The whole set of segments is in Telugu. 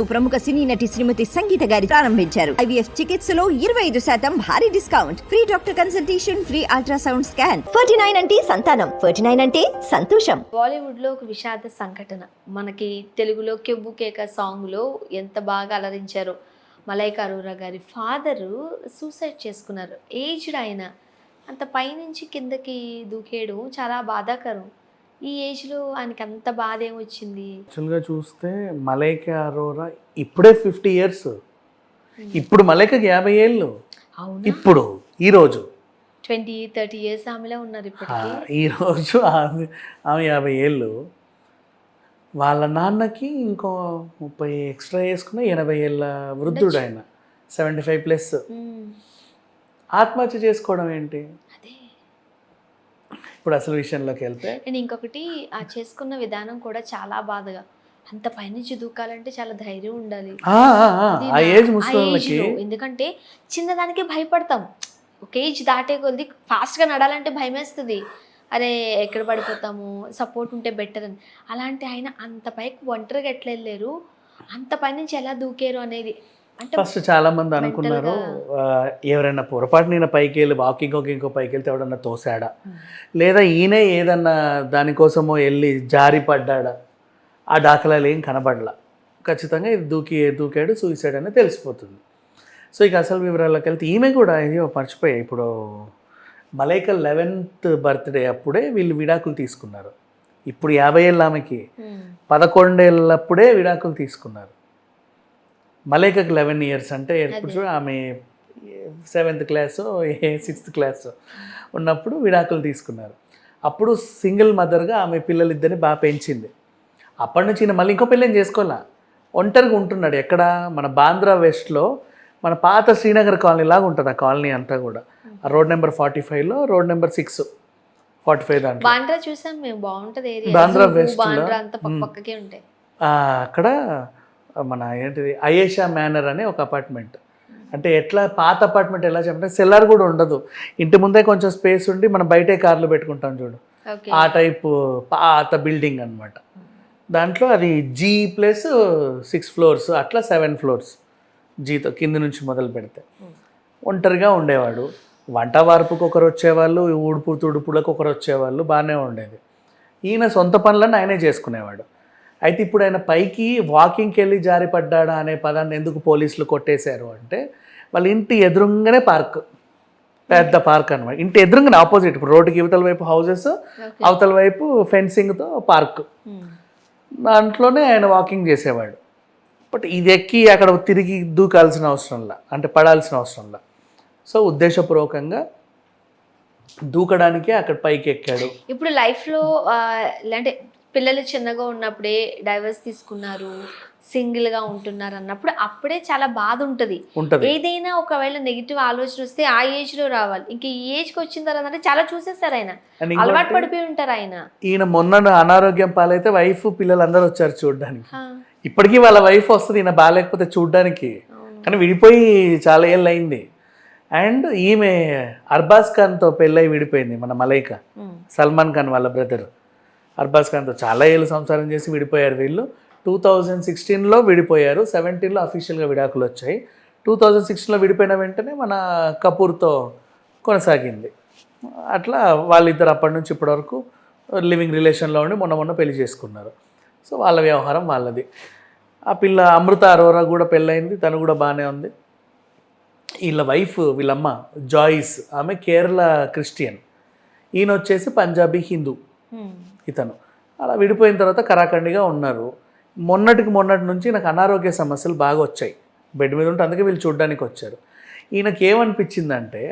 ప్రముఖ సినీ నటి శ్రీమతి సంగీత గారి ప్రారంభించారు. ఐవీఎఫ్ చికిత్సలో ఇరవై ఐదు శాతం భారీ discount. Free doctor consultation free ultrasound scan. Forty nine అంటే సంతానం. ఫోర్టీ నైన్ అంటే సంతోషం. బాలీవుడ్లో ఒక విషాద సంఘటన. మనకి తెలుగులో కెబ్బు కేక సాంగ్లో ఎంత బాగా అలరించారో మలైక అరోరా గారి ఫాదరు సూసైడ్ చేసుకున్నారు. ఏజ్డ్ ఆయన. అంత పైనుంచి కిందకి దూకేయడం చాలా బాధాకరం. ఈ ఏజ్లో ఆయనకి అంత బాధ ఏమొచ్చింది? యాక్చువల్గా చూస్తే మలైక అరోరా ఇప్పుడే ఫిఫ్టీ ఇయర్స్. ఇప్పుడు మలైకకి యాభై ఏళ్ళు. అవును? ఇప్పుడు ఈరోజు ట్వంటీ థర్టీ ఇయర్స్ ఆమెలో ఉన్నారు ఇప్పటికి? ఈరోజు ఆమె ఆమె యాభై ఏళ్ళు. వాళ్ళ నాన్నకి ఇంకో ముప్పై ఎక్స్ట్రా వేసుకున్న ఎనభై ఏళ్ళ వృద్ధుడు ఆయన. Seventy five plus. మ్మ్. ఆత్మహత్య చేసుకోవడం ఏంటి? ఇప్పుడు అసలు విషయంలోకి వెళ్తే? నేను ఇంకొకటి ఆ చేసుకున్న విధానం కూడా చాలా బాధగా. అంత పైనుంచి దూకాలంటే చాలా ధైర్యం ఉండాలి. ఆ, ఏజ్. ఎందుకంటే చిన్నదానికి భయపడతాం. ఒక ఏజ్ దాటే కొద్ది ఫాస్ట్గా నడాలంటే భయం వేస్తుంది అరే ఎక్కడ పడిపోతాము? సపోర్ట్ ఉంటే బెటర్ అని. అలాంటి ఆయన అంత పైకి ఒంటరిగా ఎట్లా వెళ్ళారు అంత పై నుంచి ఎలా దూకారు అనేది ఫస్ట్ చాలా మంది అనుకున్నారు ఎవరైనా పొరపాటు నేను పైకి వెళ్ళి వాకింగ్ ఇంకో పైకి వెళ్తే ఎవడన్నా తోసాడా లేదా ఈయనే ఏదన్నా దానికోసమో వెళ్ళి జారి పడ్డాడా? ఆ దాఖలాలు ఏం కనబడలా. ఖచ్చితంగా ఇది దూకి దూకాడు సూసైడ్ అని తెలిసిపోతుంది. సో ఇక అసలు వివరాల్లోకి వెళ్తే ఈమె కూడా అయ్యో మర్చిపోయా ఇప్పుడు మలైక లెవెన్త్ బర్త్డే అప్పుడే వీళ్ళు విడాకులు తీసుకున్నారు. ఇప్పుడు యాభై ఏళ్ళ ఆమెకి. పదకొండేళ్ళప్పుడే విడాకులు తీసుకున్నారు. మలేకకి లెవెన్ ఇయర్స్ అంటే ఎప్పుడు. చూడు ఆమె సెవెంత్ క్లాస్ సిక్స్త్ క్లాస్ ఉన్నప్పుడు విడాకులు తీసుకున్నారు. అప్పుడు సింగిల్ మదర్గా ఆమె పిల్లలిద్దరిని బాగా పెంచింది. అప్పటి నుంచి మళ్ళీ ఇంకో పెళ్ళని చేసుకోవాలా ఒంటరిగా ఉంటున్నాడు. ఎక్కడ? మన బాంద్రా వెస్ట్లో మన పాత శ్రీనగర్ కాలనీ లాగా ఉంటుంది ఆ కాలనీ అంతా కూడా. రోడ్ నెంబర్ ఫార్టీ ఫైవ్లో road number six forty five దాంట్లో. బాంద్రా చూసాం మేము. బాగుంటది బాంద్రా వెస్ట్ అక్కడ మన ఏంటిది అయేషా మేనర్ అనే ఒక అపార్ట్మెంట్. అంటే ఎట్లా పాత అపార్ట్మెంట్ ఎలా చెప్పంటే సెల్లార్ కూడా ఉండదు. ఇంటి ముందే కొంచెం స్పేస్ ఉండి మనం బయటే కార్లు పెట్టుకుంటాం చూడు. ఆ టైపు పాత బిల్డింగ్ అన్నమాట. దాంట్లో అది జీ ప్లస్ సిక్స్ ఫ్లోర్స్ అట్లా సెవెన్ ఫ్లోర్స్ జీతో కింద నుంచి మొదలు పెడితే. ఒంటరిగా ఉండేవాడు. వంట వార్పుకు ఒకరు వచ్చేవాళ్ళు ఊడుపు తుడుపులకు ఒకరు వచ్చేవాళ్ళు బాగానే ఉండేది. ఈయన సొంత పనులను ఆయనే చేసుకునేవాడు. అయితే ఇప్పుడు ఆయన పైకి వాకింగ్కి వెళ్ళి జారి పడ్డాడా అనే పదాన్ని ఎందుకు పోలీసులు కొట్టేశారు అంటే వాళ్ళ ఇంటి ఎదురుగానే పార్క్ పెద్ద పార్క్ అనమాట ఇంటి ఎదురుగానే ఆపోజిట్ ఇప్పుడు రోడ్డుకి ఇవతల వైపు ఓకే. అవతల వైపు ఫెన్సింగ్తో పార్క్. దాంట్లోనే ఆయన వాకింగ్ చేసేవాడు. బట్ ఇది ఎక్కి అక్కడ తిరిగి దూకాల్సిన అవసరంలా అంటే పడాల్సిన అవసరంలా సో ఉద్దేశపూర్వకంగా దూకడానికే అక్కడ పైకి ఎక్కాడు ఇప్పుడు లైఫ్లో అంటే పిల్లలు చిన్నగా ఉన్నప్పుడే డైవర్స్ తీసుకున్నారు సింగిల్గా ఉంటున్నారు అన్నప్పుడు అప్పుడే చాలా బాధ ఉంటది. ఏదైనా ఒకవేళ నెగిటివ్ ఆలోచన వస్తే ఆ ఏజ్లో రావాలి. ఇంకా ఈ ఏజ్కి వచ్చిన తర్వాత అంటే చాలా చూసేస్తారు ఆయన. అలవాటు పడిపోయి ఉంటారు ఆయన. ఈయన మొన్న అనారోగ్యం పాలైతే వైఫ్ పిల్లలందరూ వచ్చారు చూడడానికి. ఇప్పటికీ వాళ్ళ వైఫ్ వస్తుంది ఈయన బాగాలేకపోతే చూడడానికి. కానీ విడిపోయి చాలా ఏళ్ళు అయింది. అండ్ ఈమె అర్బాజ్ ఖాన్తో పెళ్ళై విడిపోయింది మన మలైక. సల్మాన్ ఖాన్ వాళ్ళ బ్రదర్ అర్బాస్ ఖాన్తో చాలా ఏళ్ళు సంసారం చేసి విడిపోయారు వీళ్ళు. టూ థౌజండ్ సిక్స్టీన్లో విడిపోయారు. సెవెంటీన్లో అఫీషియల్గా విడాకులు వచ్చాయి. టూ థౌజండ్ సిక్స్టీన్లో విడిపోయిన వెంటనే మన కపూర్తో కొనసాగింది. అట్లా వాళ్ళిద్దరు అప్పటి నుంచి ఇప్పటివరకు లివింగ్ రిలేషన్లో ఉండి మొన్న మొన్న పెళ్ళి చేసుకున్నారు. సో వాళ్ళ వ్యవహారం వాళ్ళది. ఆ పిల్ల అమృత అరోరా కూడా పెళ్ళయింది. తను కూడా బాగానే ఉంది. వీళ్ళ వైఫ్ వీళ్ళమ్మ జాయిస్ ఆమె కేరళ క్రిస్టియన్. ఈయన వచ్చేసి పంజాబీ హిందూ. ఇతను. అలా విడిపోయిన తర్వాత కరాఖండిగా ఉన్నారు. మొన్నటికి మొన్నటి నుంచి నాకు అనారోగ్య సమస్యలు బాగా వచ్చాయి. బెడ్ మీద ఉంటే అందుకే వీళ్ళు చూడడానికి వచ్చారు. ఈయనకి ఏమనిపించిందంటే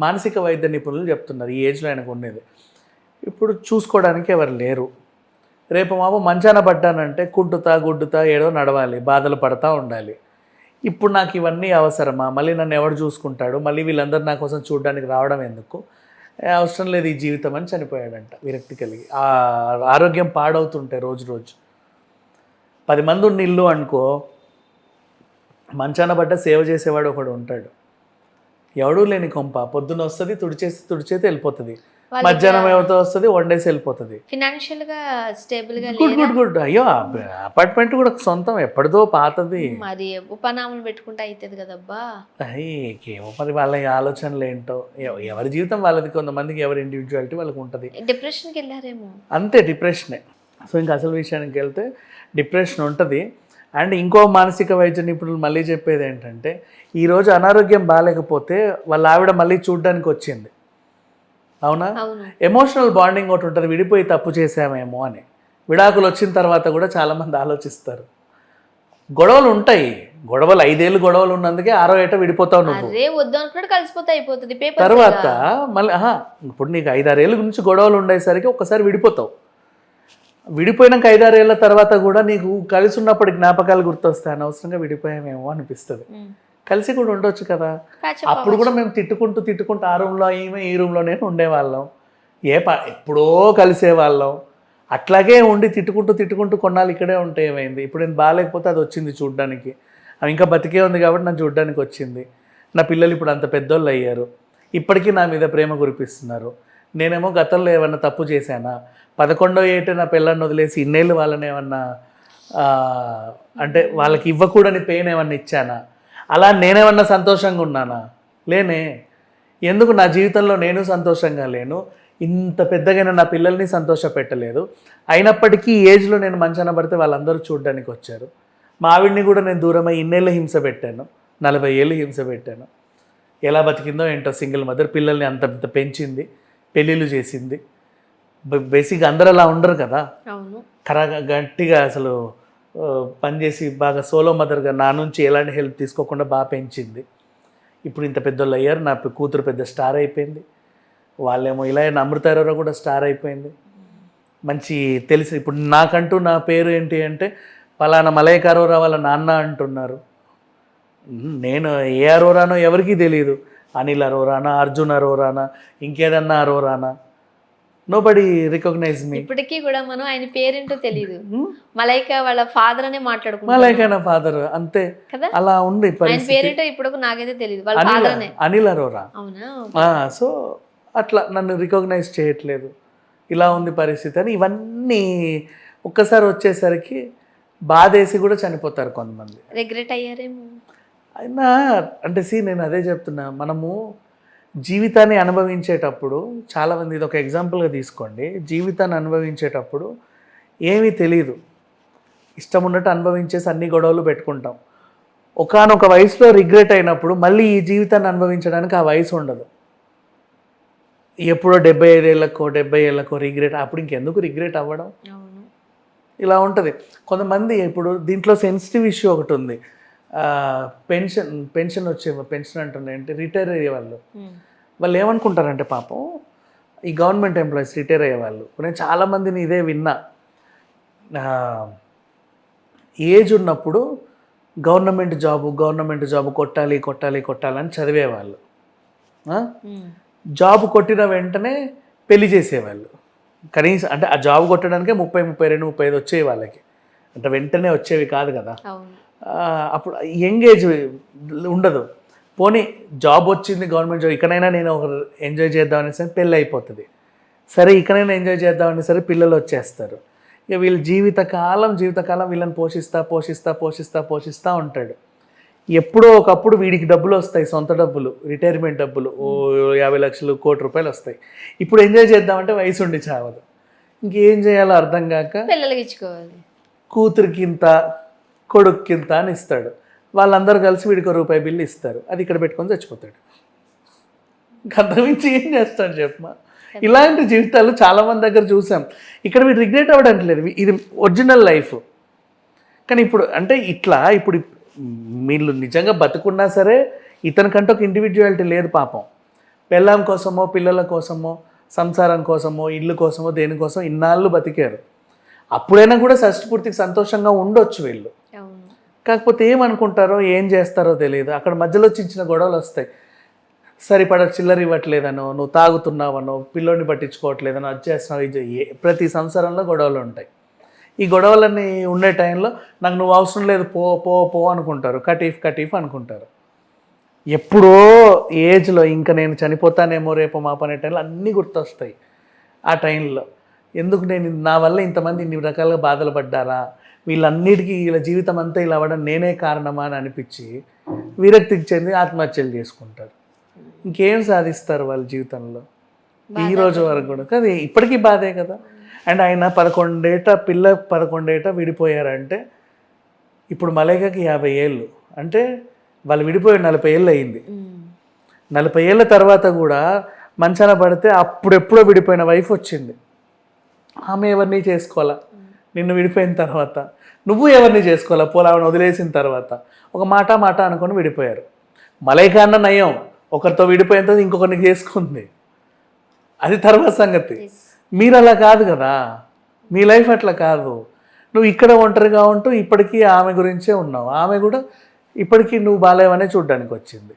మానసిక వైద్య నిపుణులు చెప్తున్నారు ఈ ఏజ్లో ఆయనకు ఉండేది. ఇప్పుడు చూసుకోవడానికి ఎవరు లేరు. రేపు మాపు మంచాన పడ్డానంటే కుంటుతా గుడ్డుతా ఏడో నడవాలి బాధలు పడతా ఉండాలి. ఇప్పుడు నాకు ఇవన్నీ అవసరమా? మళ్ళీ నన్ను ఎవడు చూసుకుంటాడు? మళ్ళీ వీళ్ళందరూ నా కోసం చూడడానికి రావడం ఎందుకు? అవసరం లేదు ఈ జీవితం అని చనిపోయాడంట విరక్తి కలిగి. ఆ ఆరోగ్యం పాడవుతుంటే రోజు రోజు. పది మంది ఉన్న ఇల్లు అనుకో మంచాన పడ్డ సేవ చేసేవాడు ఒకడు ఉంటాడు. ఎవడూ లేని కొంప పొద్దున వస్తుంది తుడిచేసి తుడిచేసి వెళ్ళిపోతుంది. మధ్యాహ్నం ఏమవుతా వస్తుంది వన్ డేస్ వెళ్ళిపోతుంది. ఫినాన్షియల్గా స్టేబుల్గా గుడ్ గుడ్ గుడ్ అయ్యో అపార్ట్మెంట్ కూడా సొంతం ఎప్పటిదో పాతది. మరి ఉపనామలు పెట్టుకుంటే అవుతుంది కదబ్బా. ఏమో మరి వాళ్ళ ఆలోచనలు ఏంటో. ఎవ- ఎవరి జీవితం వాళ్ళది కొంతమందికి ఎవరి ఇండివిజువాలిటీ వాళ్ళకి ఉంటుంది. డిప్రెషన్కి వెళ్ళారేమో. అంతే డిప్రెషనే సో ఇంకా అసలు విషయానికి వెళ్తే డిప్రెషన్ ఉంటుంది. అండ్ ఇంకో మానసిక వైద్య నిపుణులు మళ్ళీ చెప్పేది ఏంటంటే ఈరోజు అనారోగ్యం బాగాలేకపోతే వాళ్ళ ఆవిడ మళ్ళీ చూడ్డానికి వచ్చింది. అవునా? ఎమోషనల్ బాండింగ్ ఒకటి ఉంటుంది విడిపోయి తప్పు చేసామేమో అని. విడాకులు వచ్చిన తర్వాత కూడా చాలామంది ఆలోచిస్తారు. గొడవలు ఉంటాయి. గొడవలు ఐదేళ్ళు గొడవలు ఉన్నందుకే ఆరో ఏట విడిపోతావు నువ్వు. కలిసిపోతే అయిపోతుంది. తర్వాత మళ్ళీ ఆహా, ఇప్పుడు నీకు ఐదారేళ్ళ గురించి గొడవలు ఉండేసరికి ఒక్కసారి విడిపోతావు. విడిపోయినాక ఐదారేళ్ళ తర్వాత కూడా నీకు కలిసి ఉన్నప్పటి జ్ఞాపకాలు గుర్తొస్తాయి. అనవసరంగా విడిపోయామేమో అనిపిస్తుంది. కలిసి కూడా ఉండొచ్చు కదా. అప్పుడు కూడా మేము తిట్టుకుంటూ తిట్టుకుంటూ ఆ రూమ్లో ఈమె ఈ రూమ్లోనే ఉండేవాళ్ళం. ఏ ప ఎప్పుడో కలిసేవాళ్ళం. అట్లాగే ఉండి తిట్టుకుంటూ తిట్టుకుంటూ కొన్నాళ్ళు ఇక్కడే ఉంటే ఏమైంది? ఇప్పుడు నేను బాగాలేకపోతే అది వచ్చింది చూడ్డానికి. అవి ఇంకా బతికే ఉంది కాబట్టి నన్ను చూడ్డానికి వచ్చింది. నా పిల్లలు ఇప్పుడు అంత పెద్దోళ్ళు అయ్యారు. ఇప్పటికీ నా మీద ప్రేమ కురిపిస్తున్నారు. నేనేమో గతంలో ఏమన్నా తప్పు చేశానా? పదకొండో ఏట నా పిల్లల్ని వదిలేసి ఇన్నేళ్ళు వాళ్ళని ఏమన్నా అంటే వాళ్ళకి ఇవ్వకూడని పెయిన్ ఏమన్నా ఇచ్చానా? అలా నేనేమన్నా సంతోషంగా ఉన్నానా? లేనే. ఎందుకు నా జీవితంలో నేను సంతోషంగా లేను? ఇంత పెద్దగా నా పిల్లల్ని సంతోష పెట్టలేదు. అయినప్పటికీ ఏజ్లో నేను మంచాన పడితే వాళ్ళందరూ చూడడానికి వచ్చారు. మా ఆవిడ్ని కూడా నేను దూరమై ఇన్నేళ్ళు హింస పెట్టాను. నలభై ఏళ్ళు హింస పెట్టాను. ఎలా బతికిందో ఏంటో సింగిల్ మదర్ పిల్లల్ని అంత పెంచింది పెళ్ళిళ్ళు చేసింది. బేసిక్గా అందరూ అలా ఉండరు కదా? కరాగా గట్టిగా అసలు పనిచేసి బాగా సోలో మదర్గా నా నుంచి ఎలాంటి హెల్ప్ తీసుకోకుండా బాగా పెంచింది. ఇప్పుడు ఇంత పెద్దోళ్ళు అయ్యారు నా కూతురు పెద్ద స్టార్ అయిపోయింది. వాళ్ళేమో ఇలా అయినా అమృత అరోరా కూడా స్టార్ అయిపోయింది. మంచి తెలిసి ఇప్పుడు నాకంటూ నా పేరు ఏంటి అంటే పలానా మలయకారోరా అరోరా వాళ్ళ నాన్న అంటున్నారు. నేను ఏ అరోరానో ఎవరికీ తెలియదు అనిల్ అరోరానా అర్జున్ అరోరానా ఇంకేదన్నా అరోరానా? నో బడి రికగ్నైజ్ మీ ఇప్పటికీ కూడా మనం ఆయన పేరేంటో తెలియదు మలైక వాళ్ళ ఫాదర్ అనే మాట్లాడుకుంటాం మలైక నా ఫాదర్ అంతే. కదా? అలా ఉంది ఆయన పేరేంటో ఇప్పుడు నాకైతే తెలియదు వాళ్ళ అనిల్ ఫాదర్ అనే. అనిల్ అరోరా. అవునా? సో అట్లా నన్ను రికగ్నైజ్ చేయట్లేదు. ఇలా ఉంది పరిస్థితి అని ఇవన్నీ ఒక్కసారి వచ్చేసరికి బాధేసి కూడా చనిపోతారు కొంతమంది. రిగ్రెట్ అయ్యారేమో. అయినా అంటే సి నేను అదే చెప్తున్నా. మనము జీవితాన్ని అనుభవించేటప్పుడు చాలామంది ఇది ఒక ఎగ్జాంపుల్గా తీసుకోండి. జీవితాన్ని అనుభవించేటప్పుడు ఏమీ తెలియదు ఇష్టం ఉన్నట్టు అనుభవించేసి అన్ని గొడవలు పెట్టుకుంటాం. ఒకానొక వయసులో రిగ్రెట్ అయినప్పుడు మళ్ళీ ఈ జీవితాన్ని అనుభవించడానికి ఆ వయసు ఉండదు. ఎప్పుడో డెబ్బై ఐదేళ్ళకో డెబ్బై ఏళ్ళకో రిగ్రెట్ అప్పుడు ఇంకెందుకు రిగ్రెట్ అవ్వడం? ఇలా ఉంటుంది. కొంతమంది ఇప్పుడు దీంట్లో సెన్సిటివ్ ఇష్యూ ఒకటి ఉంది. పెన్షన్ పెన్షన్ వచ్చే పెన్షన్ అంటున్నా ఏంటి రిటైర్ అయ్యే వాళ్ళు. ఉమ్. వాళ్ళు ఏమనుకుంటారంటే పాపం ఈ గవర్నమెంట్ ఎంప్లాయీస్ రిటైర్ అయ్యే వాళ్ళు. నేను చాలామందిని ఇదే విన్నా. ఏజ్ ఉన్నప్పుడు గవర్నమెంట్ జాబు గవర్నమెంట్ జాబు కొట్టాలి కొట్టాలి కొట్టాలని చదివేవాళ్ళు? ఉమ్. జాబ్ కొట్టిన వెంటనే పెళ్ళి చేసేవాళ్ళు. కనీసం అంటే ఆ జాబ్ కొట్టడానికే ముప్పై ముప్పై రెండు ముప్పై ఐదు వచ్చేవి వాళ్ళకి అంటే వెంటనే వచ్చేవి కాదు కదా. అప్పుడు ఎంగేజ్ ఉండదు. పోనీ జాబ్ వచ్చింది గవర్నమెంట్ జాబ్ ఇక్కడైనా నేను ఒక ఎంజాయ్ చేద్దామని సరే పెళ్ళి అయిపోతుంది. సరే ఇక్కడైనా ఎంజాయ్ చేద్దామని సరే పిల్లలు వచ్చేస్తారు. ఇక వీళ్ళు జీవితకాలం జీవితకాలం వీళ్ళని పోషిస్తా పోషిస్తా పోషిస్తా పోషిస్తూ ఉంటాడు. ఎప్పుడో ఒకప్పుడు వీడికి డబ్బులు వస్తాయి సొంత డబ్బులు రిటైర్మెంట్ డబ్బులు ఓ యాభై లక్షలు కోటి రూపాయలు వస్తాయి. ఇప్పుడు ఎంజాయ్ చేద్దామంటే వయసు ఉండి చావదు. ఇంకేం చేయాలో అర్థం కాక పిల్లలకి ఇచ్చుకోవాలి. కూతురికింత కొడుక్కింత అని ఇస్తాడు. వాళ్ళందరూ కలిసి వీడికి ఒక రూపాయి బిల్లు ఇస్తారు. అది ఇక్కడ పెట్టుకొని చచ్చిపోతాడు. అంతకుమించి ఏం చేస్తాడు చెప్పమా ఇలాంటి జీవితాలు చాలా మంది దగ్గర చూసాం. ఇక్కడ వీడు రిగ్రెట్ అవ్వడానికి లేదు. ఇది ఒరిజినల్ లైఫ్. కానీ ఇప్పుడు అంటే ఇట్లా ఇప్పుడు వీళ్ళు నిజంగా బతుకున్నా సరే ఇతనికంటే ఒక ఇండివిజువాలిటీ లేదు పాపం. పెళ్ళాం కోసమో పిల్లల కోసమో సంసారం కోసమో ఇల్లు కోసమో దేనికోసం ఇన్నాళ్ళు బతికారు. అప్పుడైనా కూడా షష్టిపూర్తికి సంతోషంగా ఉండొచ్చు వీళ్ళు. కాకపోతే ఏమనుకుంటారో ఏం చేస్తారో తెలియదు. అక్కడ మధ్యలో చిన్న చిన్న గొడవలు వస్తాయి. సరిపడ చిల్లర ఇవ్వట్లేదనో నువ్వు తాగుతున్నావనో పిల్లోని పట్టించుకోవట్లేదనో అది చేస్తున్నావు ఇది ప్రతి సంవత్సరంలో గొడవలు ఉంటాయి. ఈ గొడవలన్నీ ఉండే టైంలో నాకు నువ్వు అవసరం లేదు పో పో పో అనుకుంటారు. కటీఫ్ కటీఫ్ అనుకుంటారు. ఎప్పుడో ఏజ్లో ఇంకా నేను చనిపోతానేమో రేపు మా పని టైంలో అన్నీ గుర్తొస్తాయి. ఆ టైంలో. ఎందుకు నేను నా వల్ల ఇంతమంది ఇన్ని రకాలుగా బాధలు పడ్డారా? వీళ్ళన్నిటికీ వీళ్ళ జీవితం అంతా ఇలా అవ్వడం నేనే కారణమా అని అనిపించి విరక్తికి చెంది ఆత్మహత్యలు చేసుకుంటారు. ఇంకేం సాధిస్తారు వాళ్ళ జీవితంలో? ఈ రోజు వరకు కూడా. కదా ఇప్పటికీ బాధే కదా. అండ్ ఆయన పదకొండేట పిల్ల పదకొండేట విడిపోయారంటే ఇప్పుడు మలేకకి యాభై ఏళ్ళు. అంటే వాళ్ళు విడిపోయి నలభై ఏళ్ళు అయింది. నలభై ఏళ్ళ తర్వాత కూడా మంచాన పడితే అప్పుడెప్పుడో విడిపోయిన వైఫ్ వచ్చింది. ఆమె ఎవరిని చేసుకోవాలా? నిన్ను విడిపోయిన తర్వాత. నువ్వు ఎవరిని చేసుకోవాలా? పోలావని వదిలేసిన తర్వాత. ఒక మాట మాట అనుకొని విడిపోయారు. మలైకా అన్న నయం. ఒకరితో విడిపోయిన తర్వాత ఇంకొకరిని చేసుకుంది. అది తర్వాత సంగతి. మీరు అలా కాదు కదా. మీ లైఫ్ అట్లా కాదు. నువ్వు ఇక్కడ ఒంటరిగా ఉంటూ ఇప్పటికీ ఆమె గురించే ఉన్నావు. ఆమె కూడా ఇప్పటికీ నువ్వు బాలేవనే చూడడానికి వచ్చింది.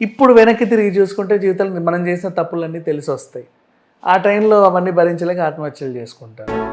ఇప్పుడు వెనక్కి తిరిగి చూసుకుంటే జీవితంలో మనం చేసిన తప్పులన్నీ తెలిసి వస్తాయి ఆ టైంలో అవన్నీ భరించలేక ఆత్మహత్యలు చేసుకుంటారు.